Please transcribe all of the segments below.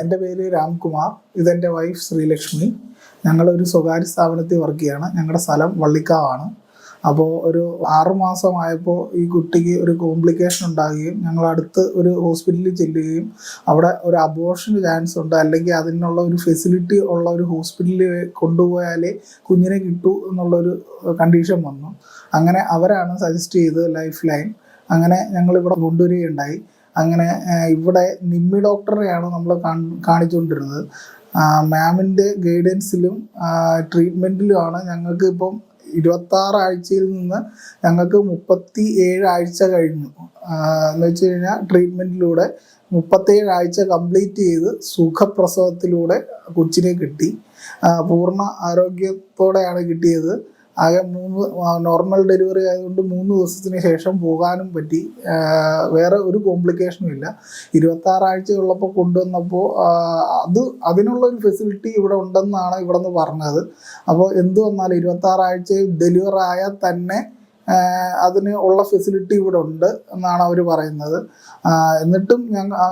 എന്റെ പേര് രാംകുമാർ. ഇതെന്റെ വൈഫ് ശ്രീലക്ഷ്മി. ഞങ്ങളൊരു സ്വകാര്യ സ്ഥാപനത്തിൽ വർക്ക് ചെയ്യാണ്. ഞങ്ങളുടെ സ്ഥലം വള്ളിക്കാവാണ്. അപ്പോൾ ഒരു ആറുമാസമായപ്പോൾ ഈ കുട്ടിക്ക് ഒരു കോംപ്ലിക്കേഷൻ ഉണ്ടാകുകയും ഞങ്ങൾ അടുത്ത് ഒരു ഹോസ്പിറ്റലിൽ ചെല്ലുകയും അവിടെ ഒരു അബോർഷന് ചാൻസ് ഉണ്ട്. അല്ലെങ്കിൽ അതിനുള്ള ഒരു ഫെസിലിറ്റി ഉള്ള ഒരു ഹോസ്പിറ്റലിൽ കൊണ്ടുപോയാലേ കുഞ്ഞിനെ കിട്ടൂ എന്നുള്ളൊരു കണ്ടീഷൻ വന്നു. അങ്ങനെ അവരാണ് സജസ്റ്റ് ചെയ്തത് ലൈഫ് ലൈൻ അങ്ങനെ ഞങ്ങൾ ഇവിടെ കൊണ്ടുവരികയുണ്ടായി. അങ്ങനെ ഇവിടെ നിമ്മി ഡോക്ടറെയാണ് നമ്മൾ കാണിച്ചുകൊണ്ടിരുന്നത് മാമിന്റെ ഗൈഡൻസിലും ട്രീറ്റ്മെന്റിലുമാണ് ഞങ്ങൾക്ക് ഇപ്പം ഇരുപത്താറ് ആഴ്ചയിൽ നിന്ന് ഞങ്ങൾക്ക് മുപ്പത്തി ഏഴ് ആഴ്ച കഴിഞ്ഞു. എന്ന് വെച്ച് കഴിഞ്ഞാൽ ട്രീറ്റ്മെന്റിലൂടെ മുപ്പത്തേഴ് ആഴ്ച കംപ്ലീറ്റ് ചെയ്ത് സുഖപ്രസവത്തിലൂടെ കൊച്ചിനെ കിട്ടി. പൂർണ ആരോഗ്യത്തോടെയാണ് കിട്ടിയത്. ആകെ മൂന്ന് നോർമൽ ഡെലിവറി ആയതുകൊണ്ട് മൂന്ന് ദിവസത്തിന് ശേഷം പോകാനും പറ്റി. വേറെ ഒരു കോംപ്ലിക്കേഷനും ഇല്ല. ഇരുപത്താറ് ആഴ്ച ഉള്ളപ്പോൾ കൊണ്ടുവന്നപ്പോൾ അത് അതിനുള്ള ഒരു ഫെസിലിറ്റി ഇവിടെ ഉണ്ടെന്നാണ് ഇവിടെ നിന്ന് പറഞ്ഞത്. അപ്പോൾ എന്ത് വന്നാലും ഇരുപത്താറ് ഡെലിവറായാൽ തന്നെ അതിന് ഉള്ള ഫെസിലിറ്റി ഇവിടെ ഉണ്ട് എന്നാണ് അവർ പറയുന്നത്. എന്നിട്ടും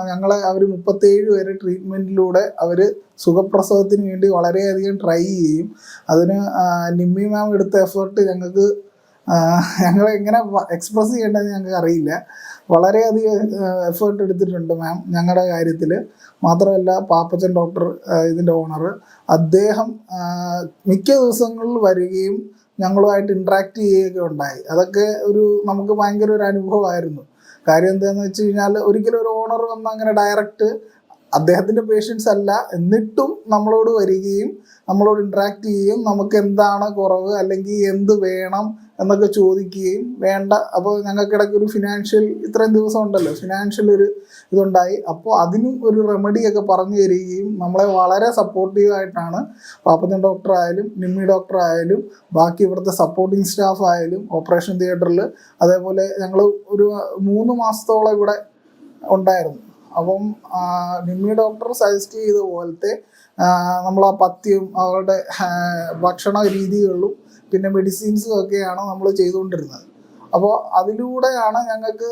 ഞങ്ങളെ അവർ മുപ്പത്തേഴ് വരെ ട്രീറ്റ്മെന്റിലൂടെ അവർ സുഖപ്രസവത്തിന് വേണ്ടി വളരെയധികം ട്രൈ ചെയ്യും. അതിന് നിമ്മി മാം എടുത്ത എഫേർട്ട് ഞങ്ങൾക്ക് ഞങ്ങൾ എങ്ങനെ എക്സ്പ്രസ് ചെയ്യേണ്ടതെന്ന് ഞങ്ങൾക്ക് അറിയില്ല. വളരെയധികം എഫേർട്ട് എടുത്തിട്ടുണ്ട് മാം ഞങ്ങളുടെ കാര്യത്തിൽ മാത്രമല്ല പാപ്പച്ചൻ ഡോക്ടർ ഇതിന്റെ ഓണർ അദ്ദേഹം മിക്ക ദിവസങ്ങളിൽ വരികയും ഞങ്ങളുമായിട്ട് ഇൻട്രാക്ട് ചെയ്യുകയൊക്കെ ഉണ്ടായി. അതൊക്കെ ഒരു നമുക്ക് ഭയങ്കര ഒരു അനുഭവമായിരുന്നു. കാര്യം എന്താണെന്ന് വെച്ച് കഴിഞ്ഞാൽ ഒരിക്കലും ഒരു ഓണർ വന്ന് അങ്ങനെ ഡയറക്റ്റ് അദ്ദേഹത്തിന്റെ പേഷ്യൻസ് അല്ല. എന്നിട്ടും നമ്മളോട് വരികയും നമ്മളോട് ഇൻട്രാക്ട് ചെയ്യുകയും നമുക്ക് എന്താണ് കുറവ് അല്ലെങ്കിൽ എന്ത് വേണം എന്നൊക്കെ ചോദിക്കുകയും വേണ്ട. അപ്പോൾ ഞങ്ങൾക്കിടയ്ക്ക് ഒരു ഫിനാൻഷ്യൽ ഇത്രയും ദിവസം ഉണ്ടല്ലോ. ഫിനാൻഷ്യൽ ഒരു ഇതുണ്ടായി. അപ്പോൾ അതിനും ഒരു റെമഡിയൊക്കെ പറഞ്ഞു തരികയും നമ്മളെ വളരെ സപ്പോർട്ടീവായിട്ടാണ് പാപ്പത്തിൻ ഡോക്ടർ ആയാലും നിമ്മി ഡോക്ടർ ആയാലും ബാക്കി ഇവിടുത്തെ സപ്പോർട്ടിങ് സ്റ്റാഫ് ആയാലും ഓപ്പറേഷൻ തിയേറ്ററിൽ അതേപോലെ ഞങ്ങൾ ഒരു മൂന്ന് മാസത്തോളം ഇവിടെ ഉണ്ടായിരുന്നു. അപ്പം നിമ്മി ഡോക്ടർ സജസ്റ്റ് ചെയ്ത പോലത്തെ നമ്മൾ ആ പത്യം അവരുടെ ഭക്ഷണ രീതികളിലും പിന്നെ മെഡിസിൻസും ഒക്കെയാണ് നമ്മൾ ചെയ്തുകൊണ്ടിരുന്നത്. അപ്പോൾ അതിലൂടെയാണ് ഞങ്ങൾക്ക്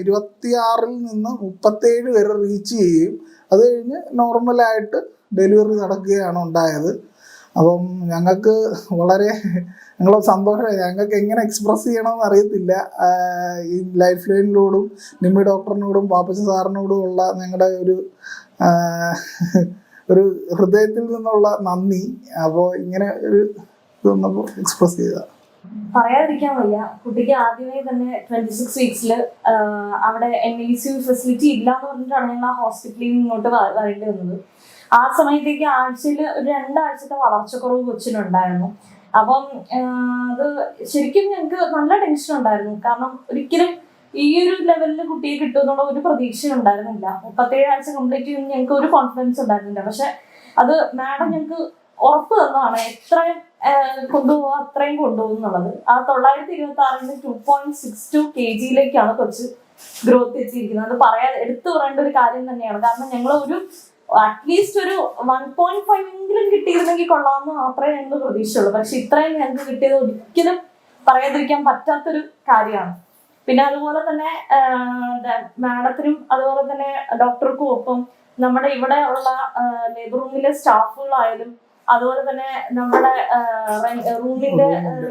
ഇരുപത്തിയാറിൽ നിന്ന് മുപ്പത്തേഴ് വരെ റീച്ച് ചെയ്യുകയും അത് കഴിഞ്ഞ് നോർമലായിട്ട് ഡെലിവറി നടക്കുകയാണ് ഉണ്ടായത്. അപ്പം ഞങ്ങൾക്ക് വളരെ ഞങ്ങളെ സന്തോഷമായി ഞങ്ങൾക്ക് എങ്ങനെ എക്സ്പ്രസ് ചെയ്യണമെന്ന് അറിയത്തില്ല. ഈ ലൈഫ് ലൈനിനോടും നിമ്മി ഡോക്ടറിനോടും പാപ്പച്ച സാറിനോടും ഉള്ള ഞങ്ങളുടെ ഒരു ഒരു ഹൃദയത്തിൽ നിന്നുള്ള നന്ദി. അപ്പോൾ ഇങ്ങനെ ഒരു വന്നപ്പോൾ എക്സ്പ്രസ് ചെയ്ത പറയാതിരിക്കാൻ വയ്യ. കുട്ടിക്ക് ആദ്യമേ തന്നെ ട്വന്റി സിക്സ് വീക്സിൽ അവിടെ എൻ ഐ സി ഫെസിലിറ്റി ഇല്ല എന്ന് പറഞ്ഞിട്ടാണ് ഞങ്ങൾ ആ ഹോസ്പിറ്റലിൽ ഇങ്ങോട്ട് വരേണ്ടി വന്നത്. ആ സമയത്തേക്ക് ആഴ്ചയിൽ ഒരു രണ്ടാഴ്ചത്തെ വളർച്ചക്കുറവ് കൊച്ചിനുണ്ടായിരുന്നു. അപ്പം അത് ശരിക്കും ഞങ്ങൾക്ക് നല്ല ടെൻഷൻ ഉണ്ടായിരുന്നു. കാരണം ഒരിക്കലും ഈ ഒരു ലെവലിൽ കുട്ടിയെ കിട്ടുമെന്നുള്ള ഒരു പ്രതീക്ഷ ഉണ്ടായിരുന്നില്ല. മുപ്പത്തേഴ് ആഴ്ച കംപ്ലീറ്റ് ചെയ്യുന്ന ഞങ്ങൾക്ക് ഒരു കോൺഫിഡൻസ് ഉണ്ടായിരുന്നില്ല. പക്ഷെ അത് മാഡം ഞങ്ങൾക്ക് ഉറപ്പ് തന്നതാണ് എത്ര കൊണ്ടുപോകാം അത്രയും കൊണ്ടുപോകും എന്നുള്ളത്. ആ തൊള്ളായിരത്തി ഇരുപത്തി ആറിന് two point six two K ജിയിലേക്കാണ് കൊച്ച് ഗ്രോത്ത് എത്തിയിരിക്കുന്നത്. അത് പറയാൻ എടുത്തു പറയേണ്ട ഒരു കാര്യം തന്നെയാണ്. കാരണം ഞങ്ങൾ ഒരു അറ്റ്ലീസ്റ്റ് ഒരു വൺ പോയിന്റ് ഫൈവ് എങ്കിലും കിട്ടിയിരുന്നെങ്കിൽ കൊള്ളാമെന്ന് മാത്രമേ ഞങ്ങൾ പ്രതീക്ഷയുള്ളൂ പക്ഷെ ഇത്രയും ഞങ്ങൾക്ക് കിട്ടിയത് ഒരിക്കലും പറയാതിരിക്കാൻ പറ്റാത്തൊരു കാര്യമാണ്. പിന്നെ അതുപോലെ തന്നെ മാഡത്തിനും അതുപോലെ തന്നെ ഡോക്ടർക്കും ഒപ്പം നമ്മുടെ ഇവിടെ ഉള്ള ലേബർ റൂമിലെ സ്റ്റാഫുകളായാലും അതുപോലെ തന്നെ നമ്മുടെ റൂമിന്റെ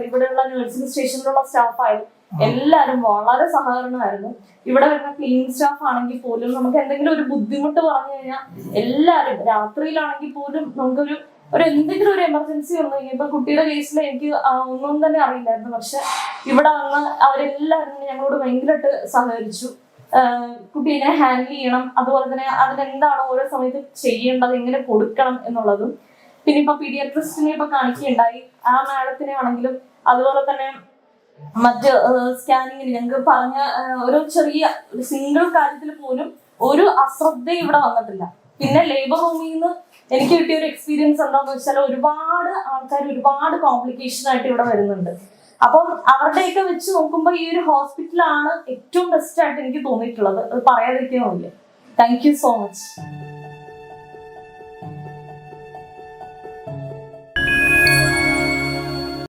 ഇവിടെയുള്ള നഴ്സിംഗ് സ്റ്റേഷനിലുള്ള സ്റ്റാഫായാലും എല്ലാരും എല്ലാവരും വളരെ സഹകരണമായിരുന്നു. ഇവിടെ വരുന്ന ക്ലീൻ സ്റ്റാഫ് ആണെങ്കിൽ പോലും നമുക്ക് എന്തെങ്കിലും ഒരു ബുദ്ധിമുട്ട് പറഞ്ഞു കഴിഞ്ഞാൽ എല്ലാവരും രാത്രിയിലാണെങ്കിൽ പോലും നമുക്കൊരു ഒരു എന്തെങ്കിലും ഒരു എമർജൻസി വന്നു കഴിഞ്ഞാൽ കുട്ടിയുടെ കേസിൽ എനിക്ക് ഒന്നും തന്നെ അറിയില്ലായിരുന്നു. പക്ഷെ ഇവിടെ വന്ന് അവരെല്ലാവരും ഞങ്ങളോട് ഭയങ്കരമായിട്ട് സഹകരിച്ചു. കുട്ടീനെ ഹാൻഡിൽ ചെയ്യണം അതുപോലെ തന്നെ അതിനെന്താണ് ഓരോ സമയത്ത് ചെയ്യേണ്ടത് എങ്ങനെ കൊടുക്കണം എന്നുള്ളതും പിന്നെ ഇപ്പൊ പീഡിയാട്രിസ്റ്റിനെ ഇപ്പൊ കാണിക്കുകയുണ്ടായി. ആ മാഡത്തിനെ ആണെങ്കിലും അതുപോലെ തന്നെ മറ്റ് സ്കാനിങ്ങിന് ഞങ്ങൾക്ക് പറഞ്ഞ ഒരു ചെറിയ സിംഗിൾ കാര്യത്തിൽ പോലും ഒരു അശ്രദ്ധ ഇവിടെ വന്നിട്ടില്ല. പിന്നെ ലേബർ റൂമിൽ നിന്ന് എനിക്ക് കിട്ടിയ ഒരു എക്സ്പീരിയൻസ് എന്താണെന്ന് വെച്ചാൽ ഒരുപാട് ആൾക്കാർ ഒരുപാട് കോംപ്ലിക്കേഷൻ ആയിട്ട് ഇവിടെ വരുന്നുണ്ട്. അപ്പം അവരുടെയൊക്കെ വെച്ച് നോക്കുമ്പോൾ ഈ ഒരു ഹോസ്പിറ്റലാണ് ഏറ്റവും ബെസ്റ്റ് ആയിട്ട് എനിക്ക് തോന്നിയിട്ടുള്ളത്. അത് പറയാതിരിക്കാൻ വയ്യ. Thank you so much